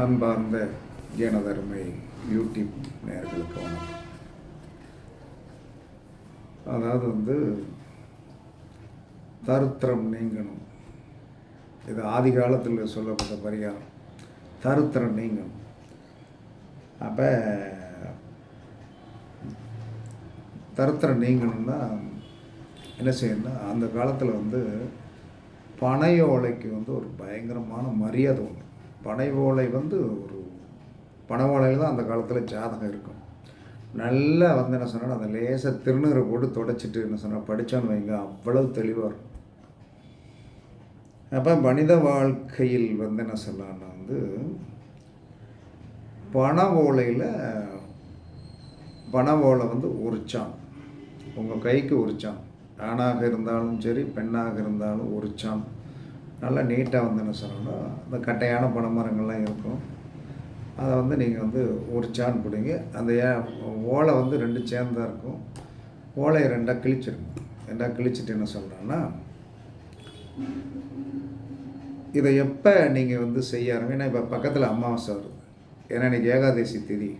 அன்பார்ந்த ஜனதர்மை யூடியூப் நேர்களுக்கு வணக்கம். அதாவது வந்து தருத்திரம் நீங்கணும். இது ஆதி காலத்தில் சொல்லப்பட்ட பரிகாரம். தருத்திரம் நீங்கணும். அப்போ தருத்திரம் நீங்கணும்னா என்ன செய்யணும்னா அந்த காலத்தில் வந்து பனையோலைக்கு வந்து ஒரு பயங்கரமான மரியாதை உண்டு. பனை ஓலை வந்து ஒரு பனை ஓலையில் தான் அந்த காலத்தில் ஜாதகம் இருக்கும். நல்லா வந்து என்ன சொன்னால் அந்த லேசாக திருநீரை போட்டு தொடச்சிட்டு என்ன சொன்னால் படித்தோன்னு வைங்க அவ்வளவு தெளிவாக இருக்கும். அப்போ மனித வாழ்க்கையில் வந்து என்ன சொல்லலாம்னா வந்து பண ஓலையில் பண ஓலை வந்து உரிச்சான் உங்கள் கைக்கு உரிச்சான் ஆணாக இருந்தாலும் சரி பெண்ணாக இருந்தாலும் உரிச்சான் நல்லா நீட்டாக வந்து என்ன சொல்லணும்னா அந்த கட்டையான பனைமரங்கள்லாம் இருக்கும். அதை வந்து நீங்கள் வந்து உரிச்சான் பிடிங்க அந்த ஓலை வந்து ரெண்டு சேர்ந்தா இருக்கும். ஓலையை ரெண்டாக கிழிச்சிருக்கும். ரெண்டாக கிழிச்சிட்டு என்ன சொல்கிறேன்னா இதை எப்போ நீங்கள் வந்து செய்ய ஆரம்பிங்கன்னா இப்போ பக்கத்தில் அமாவாசை வருது. ஏன்னா இன்னைக்கு ஏகாதசி திதி.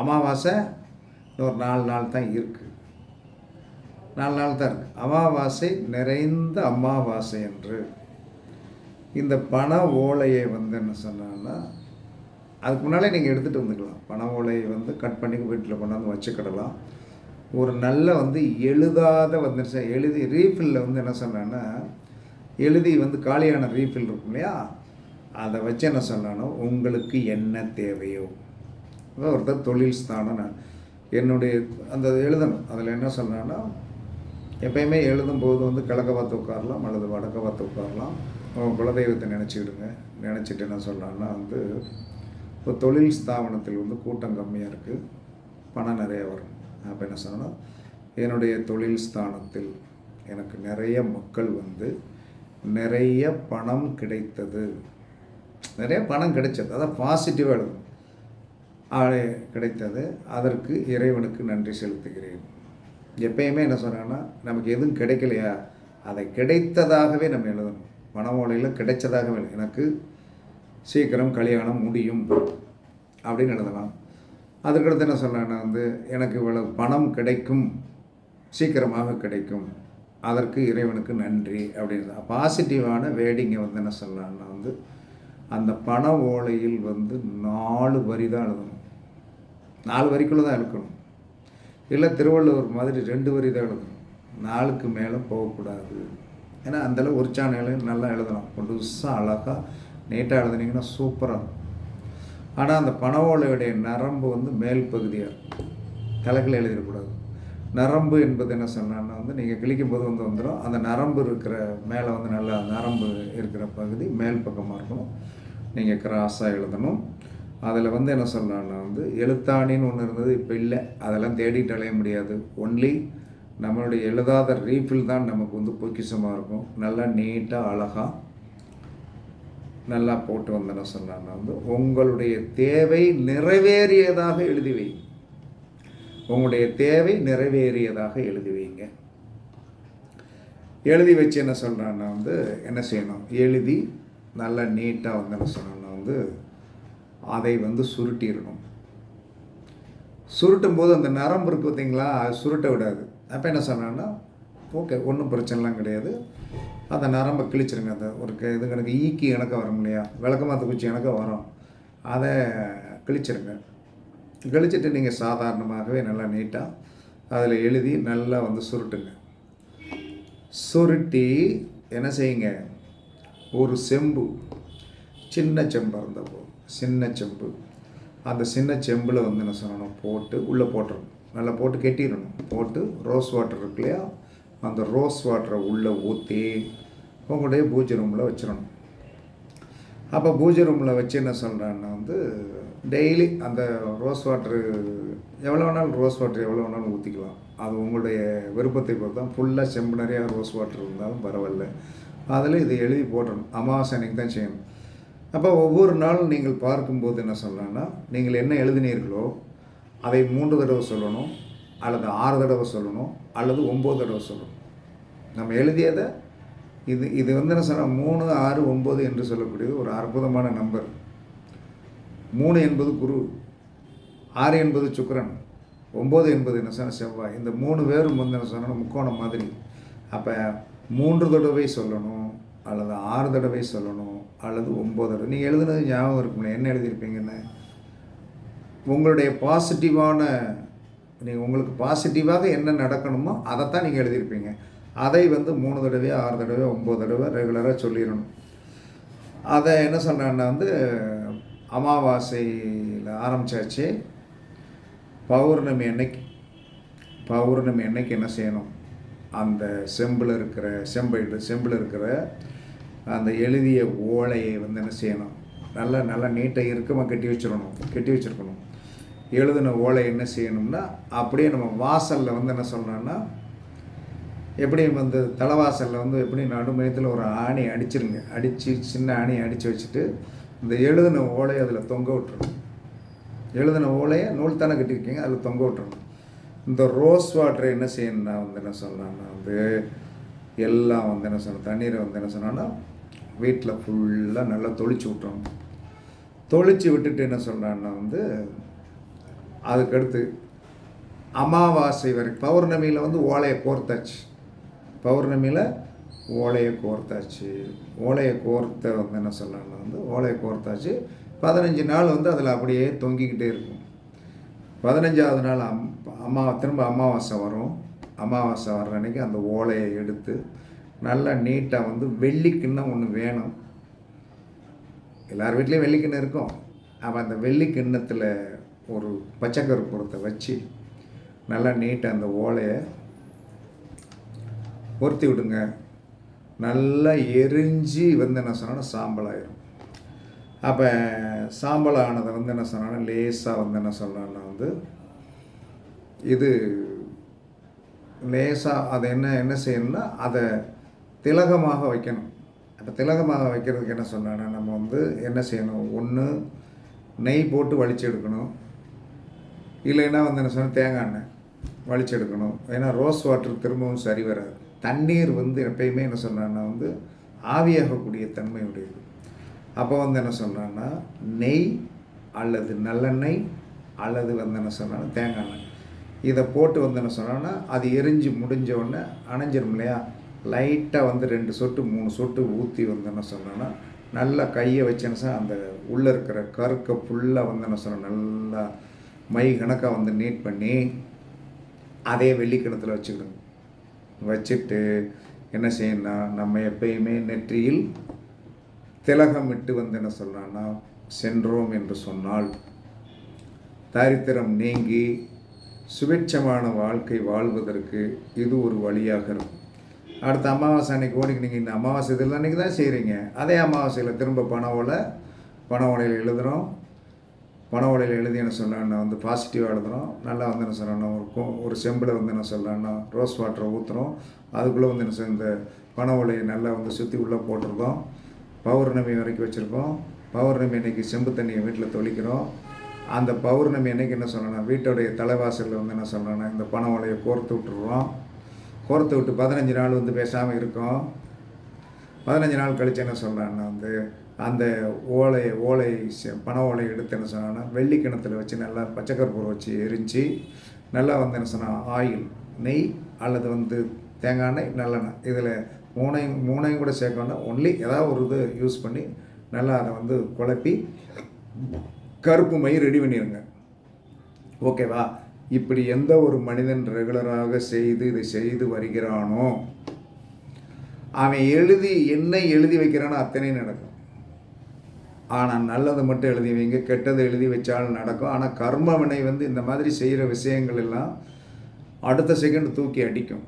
அமாவாசை இன்னொரு நாலு நாள் தான் இருக்குது நாலு நாள் தான் இருக்குது அமாவாசை நிறைந்த அமாவாசை என்று. இந்த பண ஓலையை வந்து என்ன சொன்னான்னா அதுக்கு முன்னாலே நீங்கள் எடுத்துகிட்டு வந்துக்கலாம். பண ஓலையை வந்து கட் பண்ணி வீட்டில் கொண்டாந்து வச்சுக்கிடலாம். ஒரு நல்ல வந்து எழுதாத வந்துருச்சு. எழுதி ரீஃபில்லில் வந்து என்ன சொன்னான்னா எழுதி வந்து காலியான ரீஃபில் இருக்கும் இல்லையா? அதை வச்சு என்ன சொன்னானோ உங்களுக்கு என்ன தேவையோ. ஒருத்தர் தொழில் ஸ்தானம் நான் என்னுடைய அந்த எழுதணும். அதில் என்ன சொன்னான்னா எப்பயுமே எழுதும்போது வந்து கிழக்க பார்த்து உட்காரலாம் அல்லது வடக்க பார்த்து உட்காரலாம். உங்கள் குலதெய்வத்தை நினச்சிக்கிடுங்க நினச்சிட்டு என்ன சொல்கிறான்னா வந்து இப்போ தொழில் ஸ்தாபனத்தில் வந்து கூட்டம் கம்மியாக இருக்குது பணம் நிறைய வரும். அப்போ என்ன சொன்னால் என்னுடைய தொழில் ஸ்தானத்தில் எனக்கு நிறைய மக்கள் வந்து நிறைய பணம் கிடைத்தது. நிறைய பணம் கிடைச்சது. அதான் பாசிட்டிவாக எழுதணும் கிடைத்தது. அதற்கு இறைவனுக்கு நன்றி செலுத்துகிறேன். எப்பயுமே என்ன சொன்னாங்கன்னா நமக்கு எதுவும் கிடைக்கலையா? அதை கிடைத்ததாகவே நம்ம எழுதணும். மனமோலையில் கிடைச்சதாகவே எனக்கு சீக்கிரம் கல்யாணம் முடியும் அப்படின்னு எழுதலாம். அதுக்கடுத்து என்ன சொல்கிறேன்னா வந்து எனக்கு இவ்வளவு பணம் கிடைக்கும் சீக்கிரமாக கிடைக்கும். அதற்கு இறைவனுக்கு நன்றி அப்படின்னு. பாசிட்டிவான வேடிங்கை வந்து என்ன சொல்லலாம்னா வந்து அந்த பண ஓலையில் வந்து நாலு வரி தான் எழுதணும். நாலு வரிக்குள்ளே தான் இருக்கணும் இல்லை திருவள்ளுவர் மாதிரி ரெண்டு வரி தான் எழுதணும். நாளுக்கு மேலே போகக்கூடாது. ஏன்னா அந்தளவு உற்சாகம் நல்லா எழுதலாம். புதுசாக அழகாக நீட்டாக எழுதுனீங்கன்னா சூப்பராக இருக்கும். ஆனால் அந்த பனவோலையுடைய நரம்பு வந்து மேல் பகுதியாக இருக்கும். தலைக்கில் எழுதிடக்கூடாது. நரம்பு என்பது என்ன சொன்னான்னா வந்து நீங்கள் கிழிக்கும் போது வந்து வந்துடும் அந்த நரம்பு இருக்கிற மேலே வந்து நல்லா நரம்பு இருக்கிற பகுதி மேல் பக்கமாக இருக்கணும். நீங்கள் கிராஸாக எழுதணும். அதில் வந்து என்ன சொல்லலாம்னா வந்து எழுத்தாணின்னு ஒன்று இருந்தது இப்போ இல்லை. அதெல்லாம் தேடிட்டு அலைய முடியாது. ஒன்லி நம்மளுடைய எழுதாத ரீஃபில் தான் நமக்கு வந்து பொக்கிஷமாக இருக்கும். நல்லா நீட்டாக அழகாக நல்லா போட்டு வந்தேன்னு சொன்னான்னா வந்து உங்களுடைய தேவை நிறைவேறியதாக எழுதி வை. உங்களுடைய தேவை நிறைவேறியதாக எழுதி வைங்க. எழுதி வச்சு என்ன சொல்கிறான்னா வந்து என்ன செய்யணும்? எழுதி நல்லா நீட்டாக வந்து என்ன சொல்லணும்னா வந்து அதை வந்து சுருட்டிடணும் சுருட்டும் போது அந்த நரம்பு இருக்கு பார்த்தீங்களா? அது சுருட்ட விடாது. அப்போ என்ன சொன்னேன்னா ஓகே ஒன்றும் பிரச்சனைலாம் கிடையாது. அந்த நரம்பை கிழிச்சிருங்க. அந்த ஒரு இது கணக்கு ஈக்கி கணக்க வரும் இல்லையா? விளக்கமாத்த குச்சி கணக்க வரும். அதை கிழிச்சிருங்க. கிழிச்சிட்டு நீங்கள் சாதாரணமாகவே நல்லா நீட்டாக அதில் எழுதி நல்லா வந்து சுருட்டுங்க. சுருட்டி என்ன செய்யுங்க? ஒரு செம்பு சின்ன செம்பு இருந்தப்போ சின்ன செம்பு அந்த சின்ன செம்பில் வந்து என்ன சொல்லணும்? போட்டு உள்ளே போட்டுறணும். நல்லா போட்டு கெட்டிடணும். போட்டு ரோஸ் வாட்டர் இருக்கு இல்லையா? அந்த ரோஸ் வாட்டரை உள்ளே ஊற்றி உங்களுடைய பூஜை ரூமில் வச்சிடணும். அப்போ பூஜை ரூமில் வச்சு என்ன சொல்கிறான்னா வந்து டெய்லி அந்த ரோஸ் வாட்ரு எவ்வளோ வேணாலும் ரோஸ் வாட்டர் எவ்வளோ வேணாலும் ஊற்றிக்கலாம் அது உங்களுடைய விருப்பத்தை பொறுத்து தான் ஃபுல்லாக செம்பு நிறையா ரோஸ் வாட்டர் இருந்தாலும் பரவாயில்ல. அதில் இதை எழுதி போட்டணும் அமாவாசை அன்றைக்கி தான் செய்யணும். அப்போ ஒவ்வொரு நாளும் நீங்கள் பார்க்கும்போது என்ன சொல்லலாம்னா நீங்கள் என்ன எழுதினீர்களோ அதை மூன்று தடவை சொல்லணும் அல்லது ஆறு தடவை சொல்லணும் அல்லது ஒம்பது தடவை சொல்லணும். நம்ம எழுதியதை இது இது வந்து என்ன சொன்னால் மூணு ஆறு ஒம்பது என்று சொல்லக்கூடியது ஒரு அற்புதமான நம்பர். மூணு என்பது குரு ஆறு என்பது சுக்கரன் ஒம்பது என்பது என்ன சொன்னால் செவ்வாய். இந்த மூணு பேரும் வந்து என்ன சொன்னால் முக்கோணம் மாதிரி. அப்போ மூன்று தடவை சொல்லணும் அல்லது ஆறு தடவை சொல்லணும் அல்லது ஒம்பது தடவை நீங்கள் எழுதுனது ஞாபகம் இருக்கும்ல என்ன எழுதியிருப்பீங்கன்னு? உங்களுடைய பாசிட்டிவான நீங்கள் உங்களுக்கு பாசிட்டிவாக என்ன நடக்கணுமோ அதைத்தான் நீங்கள் எழுதியிருப்பீங்க. அதை வந்து மூணு தடவை ஆறு தடவை ஒம்பது தடவை ரெகுலராக சொல்லிடணும். அதை என்ன சொன்னான்னா வந்து அமாவாசையில் ஆரம்பித்தாச்சு பௌர்ணமி அன்னைக்கு. பௌர்ணமி அன்னைக்கு என்ன செய்யணும்? அந்த செம்பில் இருக்கிற செம்பைடு செம்பில் இருக்கிற அந்த எழுதிய ஓலையை வந்து என்ன செய்யணும்? நல்லா நல்லா நீட்டாக இருக்கமாக கட்டி வச்சிடணும். கட்டி வச்சுருக்கணும். எழுதின ஓலை என்ன செய்யணும்னா அப்படியே நம்ம வாசலில் வந்து என்ன சொல்லணும்னா எப்படியும் வந்து தலைவாசலில் வந்து எப்படி நடுமயத்தில் ஒரு ஆணி அடிச்சிருங்க. அடித்து சின்ன ஆணி அடித்து வச்சுட்டு இந்த எழுதின ஓலையை அதில் தொங்க விட்டுருணும் எழுதின ஓலையை நூல் தானே கட்டியிருக்கீங்க அதில் தொங்க விட்டுறணும். இந்த ரோஸ் வாட்டரை என்ன செய்யணும்னா வந்து என்ன சொல்லலாம்னா வந்து எல்லாம் வந்து என்ன சொன்ன தண்ணீரை வந்து என்ன சொன்னோன்னா வீட்டில் ஃபுல்லாக நல்லா தொளிச்சு விட்டோம். தொளிச்சு விட்டுட்டு என்ன சொல்கிறான்னா வந்து அதுக்கடுத்து அமாவாசை வரைக்கும் பௌர்ணமியில் வந்து ஓலையை கோர்த்தாச்சு. பௌர்ணமியில் ஓலையை கோர்த்தாச்சு. ஓலையை கோர்த்த வந்து என்ன சொல்லலாம்னா வந்து ஓலையை கோர்த்தாச்சு. பதினஞ்சு நாள் வந்து அதில் அப்படியே தொங்கிக்கிட்டே இருக்கும். பதினஞ்சாவது நாள் அம் அம்மா திரும்ப அமாவாசை வரும். அமாவாசை வர்ற அன்றைக்கி அந்த ஓலையை எடுத்து நல்லா நீட்டாக வந்து வெள்ளி கிண்ணம் ஒன்று வேணும். எல்லார் வீட்லேயும் வெள்ளிக்கிண்ணம் இருக்கும். அப்போ அந்த வெள்ளி கிண்ணத்தில் ஒரு பச்சைக்கருப்புறத்தை வச்சு நல்லா நீட்டாக அந்த ஓலையை பொருத்தி விடுங்க. நல்லா எரிஞ்சு வந்து என்ன சொன்னால் சாம்பல் ஆயிரும். அப்போ சாம்பல் ஆனதை வந்து என்ன சொன்னால் லேசாக வந்து என்ன சொல்கிறான்னா வந்து இது லேசாக அதை என்ன என்ன செய்யணும்னா அதை திலகமாக வைக்கணும். அப்போ திலகமாக வைக்கிறதுக்கு என்ன சொன்னால் நம்ம வந்து என்ன செய்யணும்? ஒன்று நெய் போட்டு வலிச்சு எடுக்கணும் இல்லைன்னா வந்து என்ன சொன்னால் தேங்காய் எண்ணெய் வலிச்சு எடுக்கணும் ஏன்னா ரோஸ் வாட்டர் திரும்பவும் சரி வராது. தண்ணீர் வந்து எப்பயுமே என்ன சொன்னான்னா வந்து ஆவியாகக்கூடிய தன்மை உடையது அப்போ வந்து என்ன சொன்னான்னா நெய் அல்லது நல்லெண்ணெய் அல்லது வந்து என்ன சொன்னால் தேங்காய் எண்ணெய். இதை போட்டு வந்து என்ன சொன்னோன்னா அது எரிஞ்சு முடிஞ்ச உடனே அணைஞ்சிரும் இல்லையா? லைட்டாக வந்து ரெண்டு சொட்டு மூணு சொட்டு ஊற்றி வந்து என்ன சொன்னான்னா நல்லா கையை வச்சேன்னு சொன்னா அந்த உள்ளே இருக்கிற கருக்க ஃபுல்லாக வந்து என்ன சொன்ன நல்லா மை கணக்காக வந்து நீட் பண்ணி அதே வெள்ளிக்கிணத்துல வச்சுக்கணும். வச்சுட்டு என்ன செய்யணும்னா நம்ம எப்பயுமே நெற்றியில் திலகமிட்டு வந்து என்ன சொல்லான்னா சென்றோம் என்று சொன்னால் தாரித்திரம் நீங்கி சுபிட்சமான வாழ்க்கை வாழ்வதற்கு இது ஒரு வழியாக இருக்கும். அடுத்த அமாவாசை அன்னைக்கு ஓடிக்கு நீங்கள் இந்த அமாவாசை இதில் அன்றைக்கி தான் செய்கிறீங்க அதே அமாவாசையில் திரும்ப பண ஓலை பண ஓலையில் எழுதுகிறோம் பண ஓலையில் எழுதி என்ன சொல்லணும்னா வந்து பாசிட்டிவாக எழுதுகிறோம் நல்லா வந்து என்ன சொல்லணும் ஒரு ஒரு செம்பில் வந்து என்ன சொல்லணும்னா ரோஸ் வாட்டரை ஊற்றுறோம் அதுக்குள்ளே வந்து என்ன இந்த பண ஓலையை நல்லா வந்து சுற்றி உள்ளே போட்டிருக்கோம். பௌர்ணமி வரைக்கும் வச்சுருக்கோம். பௌர்ணமி அன்னைக்கு செம்பு தண்ணியை வீட்டில் தொளிக்கிறோம். அந்த பௌர்ணமி அன்னைக்கு என்ன சொல்லணும் வீட்டோடைய தலைவாசலில் வந்து என்ன சொல்லணும் இந்த பண ஓலையை கோர்த்து விட்டுருவோம் கோர்த்து விட்டு பதினஞ்சு நாள் வந்து பேசாமல் இருக்கோம். பதினஞ்சு நாள் கழிச்சு என்ன சொல்கிறான்னா வந்து அந்த ஓலை ஓலை பண பனை ஓலை எடுத்து என்ன சொன்னான்னா வெள்ளி கிணத்துல வச்சு நல்லா பச்சைக்கற்பூரை வச்சு எரிஞ்சு நல்லா வந்து என்ன சொன்னால் ஆயில் நெய் அல்லது வந்து தேங்காய் எண்ணெய் நல்லெண்ணெய். இதில் மூணையும் மூணையும் கூட சேர்க்க வேண்டாம் ஒன்லி ஏதாவது ஒரு இது யூஸ் பண்ணி நல்லா அதை வந்து குழப்பி கருப்பு மை ரெடி பண்ணிடுங்க ஓகேவா இப்படி எந்த ஒரு மனிதன் ரெகுலராக செய்து இதை செய்து வருகிறானோ அவன் எழுதி என்ன எழுதி வைக்கிறானோ அத்தனையும் நடக்கும். ஆனால் நல்லது மட்டும் எழுதி வைங்க கெட்டது எழுதி வச்சாலும் நடக்கும். ஆனால் கர்ம வினை வந்து இந்த மாதிரி செய்கிற விஷயங்கள் எல்லாம் அடுத்த செகண்ட் தூக்கி அடிக்கும்.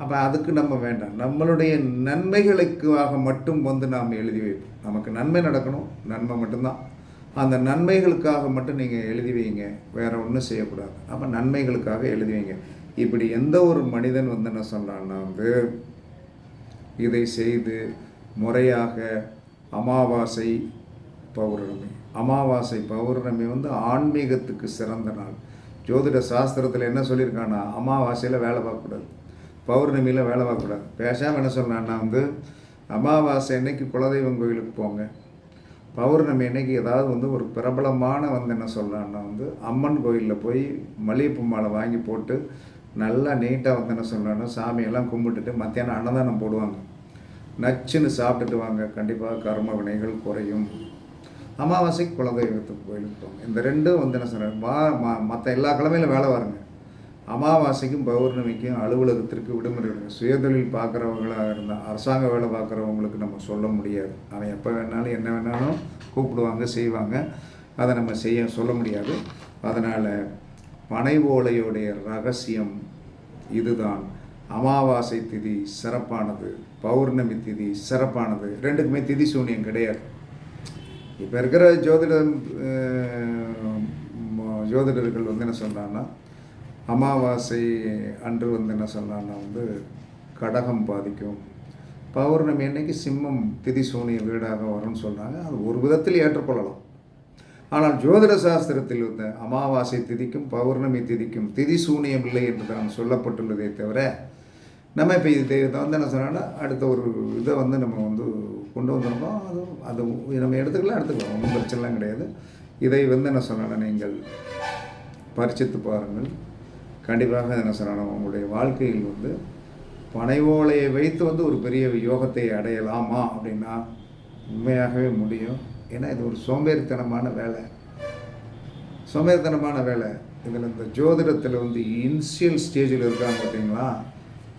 அப்போ அதுக்கு நம்ம வேண்டாம். நம்மளுடைய நன்மைகளுக்காக மட்டும் வந்து நாம் எழுதி வைப்போம். நமக்கு நன்மை நடக்கணும் நன்மை மட்டும்தான். அந்த நன்மைகளுக்காக மட்டும் நீங்கள் எழுதி வைங்க. வேறு ஒன்றும் செய்யக்கூடாது. அப்போ நன்மைகளுக்காக எழுதி வைங்க. இப்படி எந்த ஒரு மனிதன் வந்து என்ன சொல்கிறான்னா வந்து இதை செய்து முறையாக அமாவாசை பௌர்ணமி. அமாவாசை பௌர்ணமி வந்து ஆன்மீகத்துக்கு சிறந்த நாள். ஜோதிட சாஸ்திரத்தில் என்ன சொல்லியிருக்காங்கன்னா அமாவாசையில் வேலை பார்க்கக்கூடாது. பௌர்ணமியில் வேலை பார்க்கக்கூடாது. பேசாமல் என்ன சொல்கிறான்னா வந்து அமாவாசை அன்னைக்கு குலதெய்வம் கோயிலுக்கு போங்க. பௌர்ணமி அன்னைக்கு ஏதாவது வந்து ஒரு பிரபலமான வந்து என்ன சொல்லலான்னா வந்து அம்மன் கோயிலில் போய் மல்லிகைப்பூ மாலை வாங்கி போட்டு நல்லா நீட்டாக வந்து என்ன சொல்லலான்னா சாமியெல்லாம் கும்பிட்டுட்டு மத்தியானம் அன்னதானம் போடுவாங்க. நச்சுன்னு சாப்பிட்டுட்டு வாங்க. கண்டிப்பாக கர்ம வினைகள் குறையும். அமாவாசைக்கு குலதெய்வத்துக்கு கோயிலுக்கு போவாங்க இந்த ரெண்டும் வந்து என்ன சொல்கிறேன் மா மற்ற எல்லா கிழமையிலும் வேலை வருங்க. அமாவாசைக்கும் பௌர்ணமிக்கும் அலுவலகத்திற்கு விடுமுறை. விடுங்க சுயதொழில் பார்க்குறவங்களாக இருந்தால் அரசாங்க வேலை பார்க்குறவங்களுக்கு நம்ம சொல்ல முடியாது. அவன் எப்போ வேணாலும் என்ன வேணாலும் கூப்பிடுவாங்க செய்வாங்க. அதை நம்ம செய்ய சொல்ல முடியாது. அதனால் பனை ஓலையுடைய ரகசியம் இதுதான். அமாவாசை திதி சிறப்பானது பௌர்ணமி திதி சிறப்பானது. ரெண்டுக்குமே திதி சூன்யம் கிடையாது. இப்போ இருக்கிற ஜோதிடம் ஜோதிடர்கள் வந்து என்ன சொல்கிறாங்கன்னா அமாவாசை அன்று வந்து என்ன சொல்லலாம்னா வந்து கடகம் பாதிக்கும். பௌர்ணமி அன்னைக்கு சிம்மம் திதி சூனிய வீடாக வரும்னு சொல்கிறாங்க அது ஒரு விதத்தில் ஏற்றுக்கொள்ளலாம். ஆனால் ஜோதிட சாஸ்திரத்தில் இருந்த அமாவாசை திதிக்கும் பௌர்ணமி திதிக்கும் திதி சூனியம் இல்லை என்று தான் சொல்லப்பட்டுள்ளதே தவிர நம்ம இப்போ இது இதை வந்து என்ன சொன்னோன்னா அடுத்த ஒரு இதை வந்து நம்ம வந்து கொண்டு வந்திருக்கோம் அது அது நம்ம எடுத்துக்கலாம் எடுத்துக்கலாம். ஒன்றும் பிரச்சனைலாம் கிடையாது. இதை வந்து என்ன சொன்னோன்னா நீங்கள் பரிச்சித்து பாருங்கள். கண்டிப்பாக என்ன சொல்லணும் உங்களுடைய வாழ்க்கையில் வந்து பனை ஓலையை வைத்து வந்து ஒரு பெரிய யோகத்தை அடையலாமா அப்படின்னா உண்மையாகவே முடியும். ஏன்னா இது ஒரு சோம்பேறித்தனமான வேலை. சோம்பேறித்தனமான வேலை. இதில் இந்த ஜோதிடத்தில் வந்து இன்சியல் ஸ்டேஜில் இருக்காங்க பார்த்தீங்களா?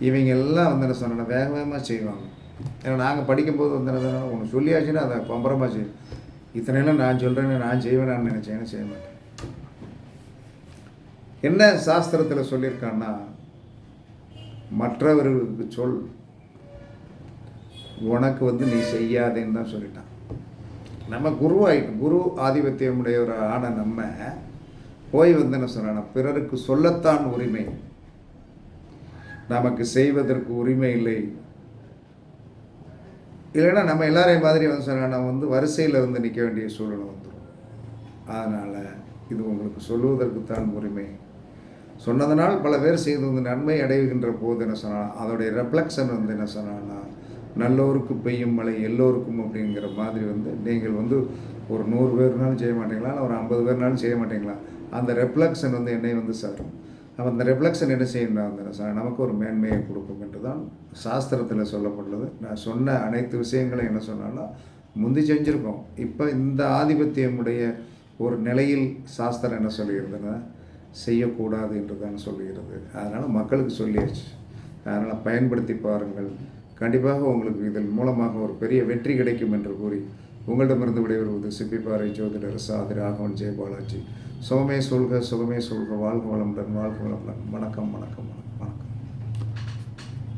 இவங்க எல்லாம் வந்து என்ன சொன்னா வேக வேகமாக செய்வாங்க. ஏன்னா நாங்கள் படிக்கும்போது வந்து என்ன சொன்னால் ஒன்று சொல்லியாச்சுன்னா அதை பம்பரமாக செய்யும் இத்தனையெல்லாம் நான் சொல்கிறேன்னு நான் செய்வேன் நான் நினச்சேன்னு செய்ய மாட்டேன். என்ன சாஸ்திரத்தில் சொல்லியிருக்கான்னா மற்றவர்களுக்கு சொல் உனக்கு வந்து நீ செய்யாதேன்னு தான் சொல்லிட்டான். நம்ம குருவாயிட்டு குரு ஆதிபத்தியமுடையவர் ஆன நம்ம போய் வந்து என்ன சொன்னா பிறருக்கு சொல்லத்தான் உரிமை. நமக்கு செய்வதற்கு உரிமை இல்லை. இல்லைன்னா நம்ம எல்லாரையும் மாதிரி வந்து சொன்னா நம்ம வந்து வரிசையில் வந்து நிற்க வேண்டிய சூழ்நிலை வந்துடும் அதனால் இது உங்களுக்கு சொல்லுவதற்குத்தான் உரிமை. சொன்னதனால் பல பேர் செய்து வந்து நன்மை அடைகின்ற போது என்ன சொன்னால் அதோடைய ரெஃப்ளெக்ஷன் வந்து என்ன சொன்னான்னா நல்லோருக்கு பெய்யும் மழை எல்லோருக்கும் அப்படிங்கிற மாதிரி வந்து நீங்கள் வந்து ஒரு நூறு பேர்னாலும் செய்ய மாட்டீங்களா? இல்லை ஒரு ஐம்பது பேர்னாலும் செய்ய மாட்டீங்களா? அந்த ரெஃப்ளெக்ஷன் வந்து என்னை வந்து சேரும் அப்போ அந்த ரெஃப்ளெக்ஷன் என்ன செய்யணும்னா அந்த என்ன சொன்னா, நமக்கு ஒரு மேன்மையை கொடுக்கும் என்று தான் சாஸ்திரத்தில் சொல்லப்பட்டுள்ளது. நான் சொன்ன அனைத்து விஷயங்களும் என்ன சொன்னான்னா முந்தி செஞ்சுருக்கோம். இப்போ இந்த ஆதிபத்தியமுடைய ஒரு நிலையில் சாஸ்திரம் என்ன சொல்லியிருந்தேன்னா செய்யக்கூடாது என்று தான் சொல்கிறது அதனால் மக்களுக்கு சொல்லியாச்சு. அதனால் பயன்படுத்தி பாருங்கள். கண்டிப்பாக உங்களுக்கு இதன் மூலமாக ஒரு பெரிய வெற்றி கிடைக்கும் என்று கூறி உங்களிடமிருந்து விடைபெறுவது சிப்பிப்பாறை ஜோதிடர் சாதி ராகவன் ஜெயபாலாஜி. சுகமே சொல்க சுகமே சொல்க. வாழ்க வளமுடன் வாழ்க வளமுடன். வணக்கம் வணக்கம் வணக்கம்.